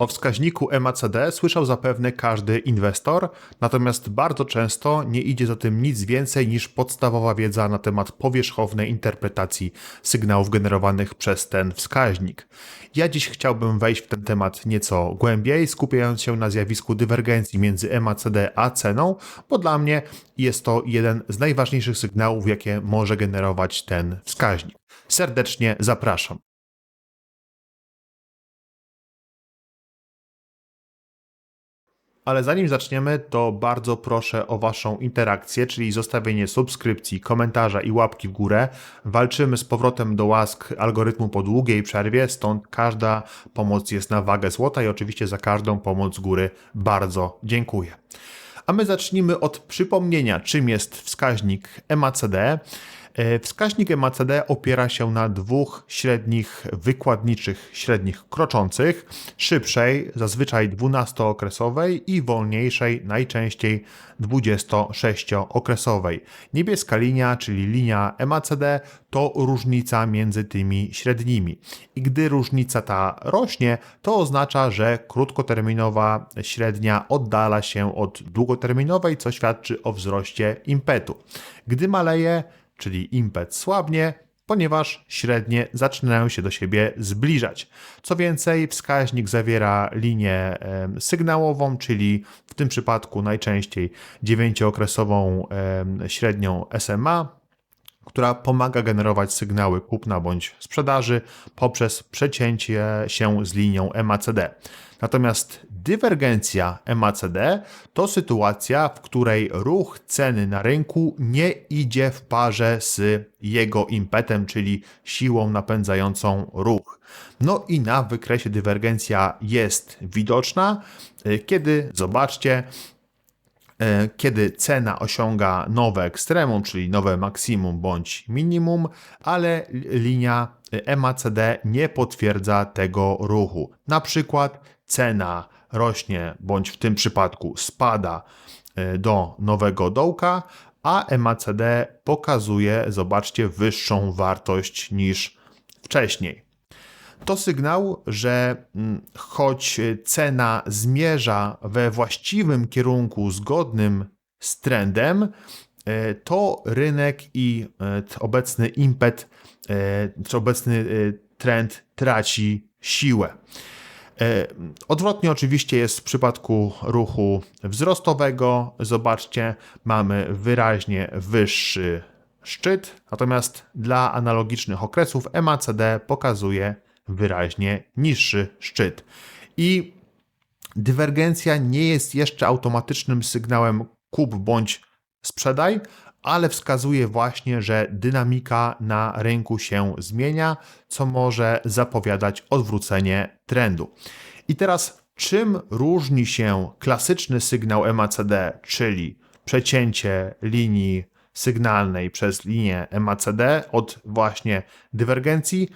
O wskaźniku MACD słyszał zapewne każdy inwestor, natomiast bardzo często nie idzie za tym nic więcej niż podstawowa wiedza na temat powierzchownej interpretacji sygnałów generowanych przez ten wskaźnik. Ja dziś chciałbym wejść w ten temat nieco głębiej, skupiając się na zjawisku dywergencji między MACD a ceną, bo dla mnie jest to jeden z najważniejszych sygnałów, jakie może generować ten wskaźnik. Serdecznie zapraszam. Ale zanim zaczniemy, to bardzo proszę o Waszą interakcję, czyli zostawienie subskrypcji, komentarza i łapki w górę. Walczymy z powrotem do łask algorytmu po długiej przerwie, stąd każda pomoc jest na wagę złota i oczywiście za każdą pomoc z góry bardzo dziękuję. A my zacznijmy od przypomnienia, czym jest wskaźnik MACD. E, Wskaźnik MACD opiera się na dwóch średnich wykładniczych średnich kroczących, szybszej, zazwyczaj 12-okresowej i wolniejszej, najczęściej 26-okresowej. Niebieska linia, czyli linia MACD, to różnica między tymi średnimi. I gdy różnica ta rośnie, to oznacza, że krótkoterminowa średnia oddala się od długoterminowej, co świadczy o wzroście impetu. Gdy maleje, czyli impet słabnie, ponieważ średnie zaczynają się do siebie zbliżać. Co więcej, wskaźnik zawiera linię sygnałową, czyli w tym przypadku najczęściej 9-okresową em, średnią SMA, która pomaga generować sygnały kupna bądź sprzedaży poprzez przecięcie się z linią MACD. Natomiast dywergencja MACD to sytuacja, w której ruch ceny na rynku nie idzie w parze z jego impetem, czyli siłą napędzającą ruch. No i na wykresie dywergencja jest widoczna, y, kiedy zobaczcie, kiedy cena osiąga nowe ekstremum, czyli nowe maksimum bądź minimum, ale linia MACD nie potwierdza tego ruchu. Na przykład cena rośnie, bądź w tym przypadku spada e, do nowego dołka, a MACD pokazuje, zobaczcie, wyższą wartość niż wcześniej. To sygnał, że mm, choć cena zmierza we właściwym kierunku zgodnym z trendem, e, to rynek i e, obecny impet, e, czy obecny trend traci siłę. Odwrotnie oczywiście jest w przypadku ruchu wzrostowego. Zobaczcie, mamy wyraźnie wyższy szczyt, natomiast dla analogicznych okresów MACD pokazuje wyraźnie niższy szczyt. I dywergencja nie jest jeszcze automatycznym sygnałem kup bądź sprzedaj, ale wskazuje właśnie, że dynamika na rynku się zmienia, co może zapowiadać odwrócenie trendu. I teraz, czym różni się klasyczny sygnał MACD, czyli przecięcie linii sygnalnej przez linię MACD od właśnie dywergencji?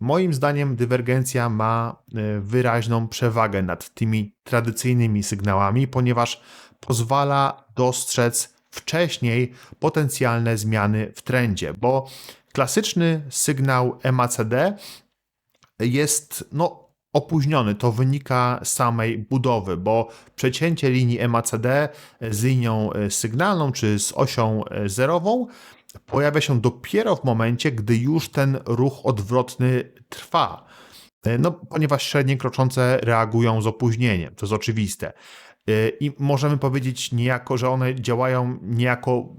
Moim zdaniem dywergencja ma y, wyraźną przewagę nad tymi tradycyjnymi sygnałami, ponieważ pozwala dostrzec wcześniej potencjalne zmiany w trendzie, bo klasyczny sygnał MACD jest no, opóźniony. To wynika z samej budowy, bo przecięcie linii MACD z linią e, sygnalną czy z osią e, zerową pojawia się dopiero w momencie, gdy już ten ruch odwrotny trwa. E, No, ponieważ średnie kroczące reagują z opóźnieniem, to jest oczywiste. E, I możemy powiedzieć niejako, że one działają niejako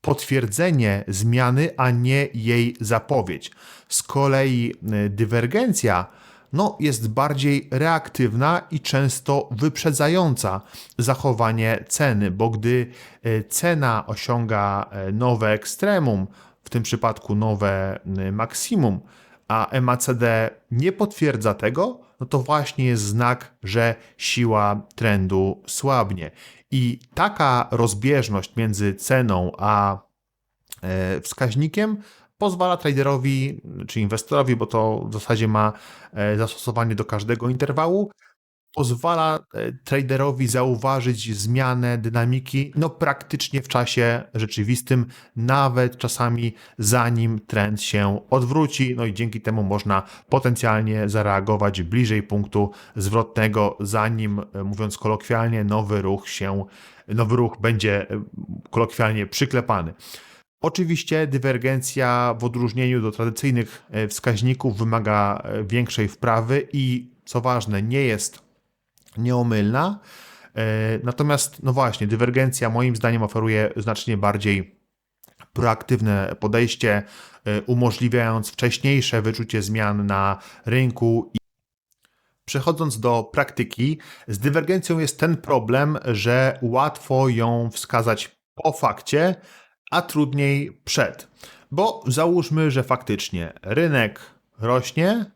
potwierdzenie zmiany, a nie jej zapowiedź. Z kolei y, dywergencja no, jest bardziej reaktywna i często wyprzedzająca zachowanie ceny, bo gdy y, cena osiąga y, nowe ekstremum, w tym przypadku nowe y, maksimum, a MACD nie potwierdza tego, no to właśnie jest znak, że siła trendu słabnie. I taka rozbieżność między ceną a e, wskaźnikiem pozwala traderowi czy inwestorowi, bo to w zasadzie ma e, zastosowanie do każdego interwału, pozwala e, traderowi zauważyć zmianę dynamiki no praktycznie w czasie rzeczywistym, nawet czasami zanim trend się odwróci, no i dzięki temu można potencjalnie zareagować bliżej punktu zwrotnego, zanim e, mówiąc kolokwialnie nowy ruch się nowy ruch będzie kolokwialnie przyklepany. Oczywiście dywergencja w odróżnieniu do tradycyjnych e, wskaźników wymaga e, większej wprawy i co ważne, nie jest nieomylna. E, Natomiast, no właśnie, dywergencja moim zdaniem oferuje znacznie bardziej proaktywne podejście, umożliwiając wcześniejsze wyczucie zmian na rynku. Przechodząc do praktyki, z dywergencją jest ten problem, że łatwo ją wskazać po fakcie, a trudniej przed. Bo załóżmy, że faktycznie rynek rośnie,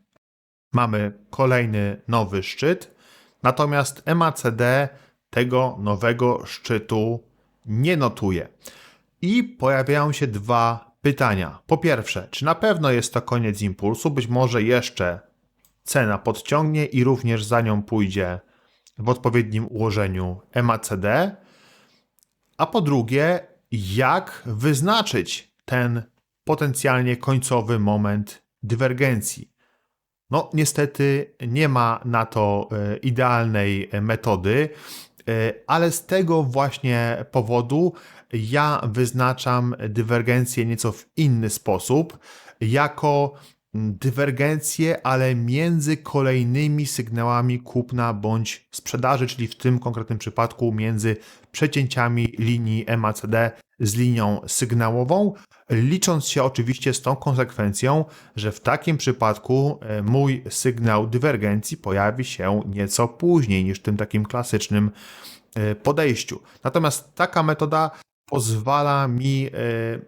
mamy kolejny nowy szczyt, natomiast MACD tego nowego szczytu nie notuje. I pojawiają się dwa pytania. Po pierwsze, czy na pewno jest to koniec impulsu? Być może jeszcze cena podciągnie i również za nią pójdzie w odpowiednim ułożeniu MACD. A po drugie, jak wyznaczyć ten potencjalnie końcowy moment dywergencji? No, niestety nie ma na to e, idealnej metody, e, ale z tego właśnie powodu ja wyznaczam dywergencję nieco w inny sposób, jako dywergencję, ale między kolejnymi sygnałami kupna bądź sprzedaży, czyli w tym konkretnym przypadku między przecięciami linii MACD z linią sygnałową, licząc się oczywiście z tą konsekwencją, że w takim przypadku e, mój sygnał dywergencji pojawi się nieco później niż w tym takim klasycznym e, podejściu. Natomiast taka metoda pozwala mi e,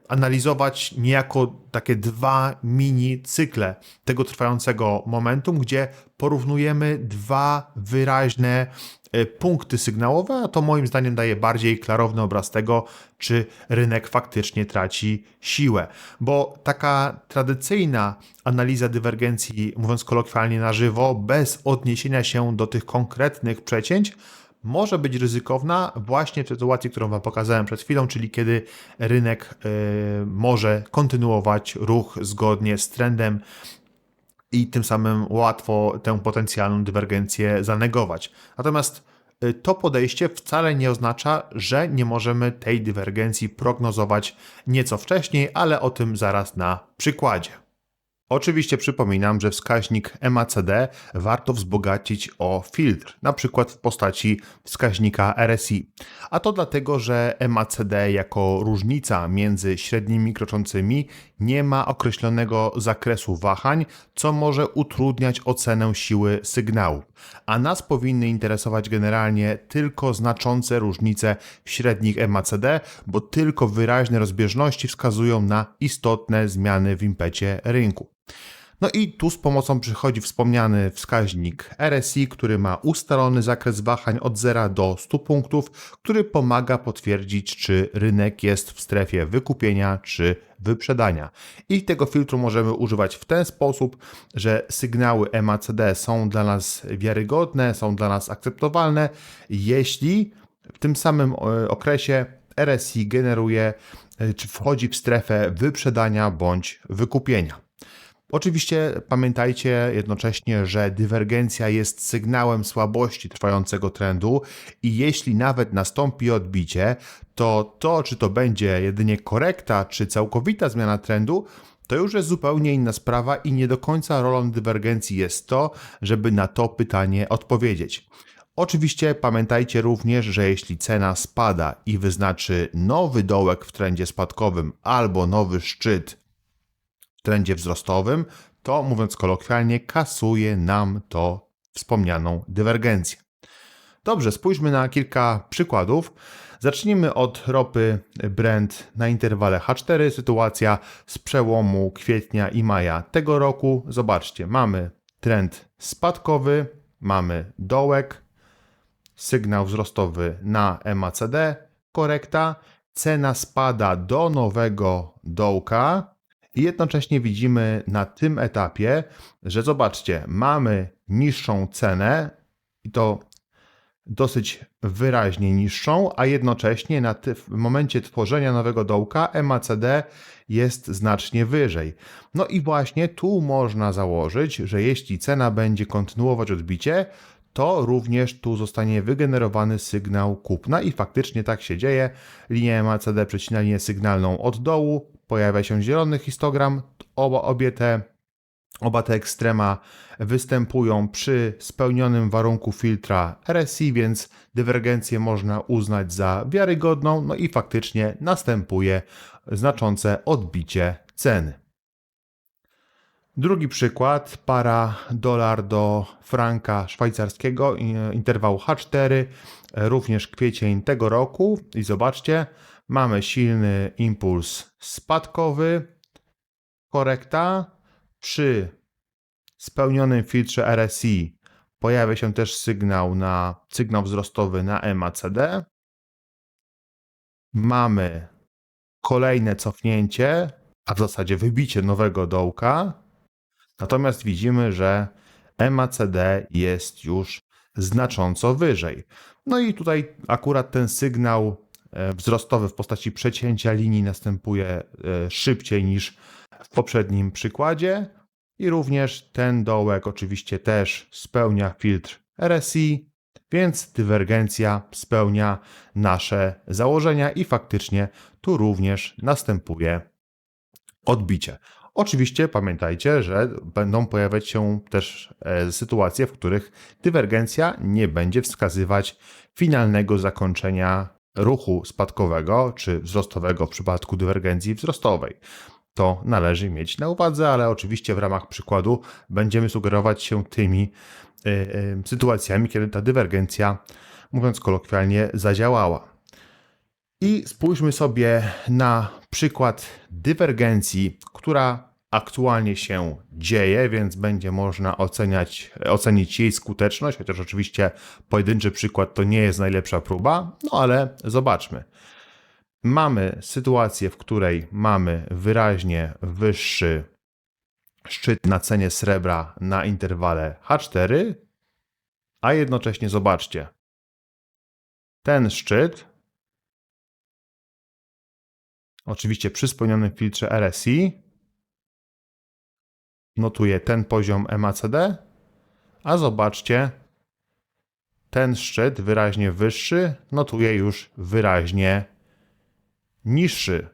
analizować niejako takie dwa mini cykle tego trwającego momentum, gdzie porównujemy dwa wyraźne e, punkty sygnałowe, a to moim zdaniem daje bardziej klarowny obraz tego, czy rynek faktycznie traci siłę. Bo taka tradycyjna analiza dywergencji, mówiąc kolokwialnie na żywo, bez odniesienia się do tych konkretnych przecięć, może być ryzykowna właśnie w sytuacji, którą Wam pokazałem przed chwilą, czyli kiedy rynek y, może kontynuować ruch zgodnie z trendem i tym samym łatwo tę potencjalną dywergencję zanegować. Natomiast y, to podejście wcale nie oznacza, że nie możemy tej dywergencji prognozować nieco wcześniej, ale o tym zaraz na przykładzie. Oczywiście przypominam, że wskaźnik MACD warto wzbogacić o filtr, na przykład w postaci wskaźnika RSI. A to dlatego, że MACD jako różnica między średnimi kroczącymi nie ma określonego zakresu wahań, co może utrudniać ocenę siły sygnału. A nas powinny interesować generalnie tylko znaczące różnice w średnich MACD, bo tylko wyraźne rozbieżności wskazują na istotne zmiany w impecie rynku. No i tu z pomocą przychodzi wspomniany wskaźnik RSI, który ma ustalony zakres wahań od 0 do 100 punktów, który pomaga potwierdzić, czy rynek jest w strefie wykupienia czy wyprzedania. I tego filtru możemy używać w ten sposób, że sygnały MACD są dla nas wiarygodne, są dla nas akceptowalne, jeśli w tym samym e, okresie RSI generuje e, czy wchodzi w strefę wyprzedania bądź wykupienia. Oczywiście pamiętajcie jednocześnie, że dywergencja jest sygnałem słabości trwającego trendu i jeśli nawet nastąpi odbicie, to to, czy to będzie jedynie korekta, czy całkowita zmiana trendu, to już jest zupełnie inna sprawa i nie do końca rolą dywergencji jest to, żeby na to pytanie odpowiedzieć. Oczywiście pamiętajcie również, że jeśli cena spada i wyznaczy nowy dołek w trendzie spadkowym albo nowy szczyt trendzie wzrostowym, to mówiąc kolokwialnie, kasuje nam to wspomnianą dywergencję. Dobrze, spójrzmy na kilka przykładów. Zacznijmy od ropy Brent na interwale H4. Sytuacja z przełomu kwietnia i maja tego roku. Zobaczcie, mamy trend spadkowy, mamy dołek, sygnał wzrostowy na MACD, korekta, cena spada do nowego dołka, i jednocześnie widzimy na tym etapie, że zobaczcie, mamy niższą cenę i to dosyć wyraźnie niższą, a jednocześnie na ty- w momencie tworzenia nowego dołka MACD jest znacznie wyżej. No i właśnie tu można założyć, że jeśli cena będzie kontynuować odbicie, to również tu zostanie wygenerowany sygnał kupna i faktycznie tak się dzieje. Linia MACD przecina linię sygnalną od dołu, pojawia się zielony histogram, oba, obie te Oba te ekstrema występują przy spełnionym warunku filtra RSI, więc dywergencję można uznać za wiarygodną, no i faktycznie następuje znaczące odbicie ceny. Drugi przykład, para dolar do franka szwajcarskiego, interwał H4, również kwiecień tego roku i zobaczcie, mamy silny impuls spadkowy, korekta, przy spełnionym filtrze RSI pojawia się też sygnał na sygnał wzrostowy na MACD. Mamy kolejne cofnięcie, a w zasadzie wybicie nowego dołka. Natomiast widzimy, że MACD jest już znacząco wyżej. No i tutaj akurat ten sygnał wzrostowy w postaci przecięcia linii następuje e, szybciej niż w poprzednim przykładzie. I również ten dołek oczywiście też spełnia filtr RSI, więc dywergencja spełnia nasze założenia i faktycznie tu również następuje odbicie. Oczywiście pamiętajcie, że będą pojawiać się też e, sytuacje, w których dywergencja nie będzie wskazywać finalnego zakończenia ruchu spadkowego czy wzrostowego w przypadku dywergencji wzrostowej. To należy mieć na uwadze, ale oczywiście w ramach przykładu będziemy sugerować się tymi y, y, sytuacjami, kiedy ta dywergencja, mówiąc kolokwialnie, zadziałała. I spójrzmy sobie na przykład dywergencji, która aktualnie się dzieje, więc będzie można oceniać, ocenić jej skuteczność, chociaż oczywiście pojedynczy przykład to nie jest najlepsza próba, no ale zobaczmy. Mamy sytuację, w której mamy wyraźnie wyższy szczyt na cenie srebra na interwale H4, a jednocześnie zobaczcie, ten szczyt, oczywiście przy spełnionym filtrze RSI, notuje ten poziom MACD, a zobaczcie, ten szczyt wyraźnie wyższy notuje już wyraźnie niższy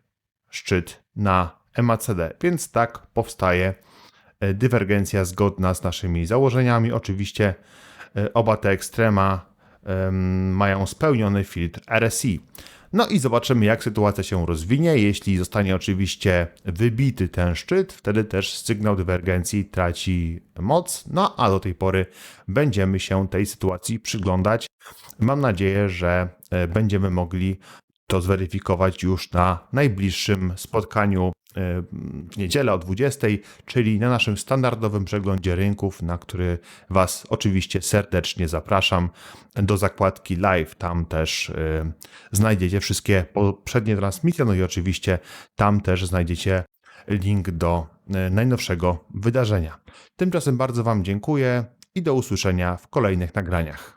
szczyt na MACD, więc tak powstaje e, dywergencja zgodna z naszymi założeniami. Oczywiście e, oba te ekstrema em, mają spełniony filtr RSI. No i zobaczymy, jak sytuacja się rozwinie. Jeśli zostanie oczywiście wybity ten szczyt, wtedy też sygnał dywergencji traci moc. No a do tej pory będziemy się tej sytuacji przyglądać. Mam nadzieję, że e, będziemy mogli to zweryfikować już na najbliższym spotkaniu w niedzielę o 20, czyli na naszym standardowym przeglądzie rynków, na który Was oczywiście serdecznie zapraszam do zakładki live. Tam też e, znajdziecie wszystkie poprzednie transmisje, no i oczywiście tam też znajdziecie link do e, najnowszego wydarzenia. Tymczasem bardzo Wam dziękuję i do usłyszenia w kolejnych nagraniach.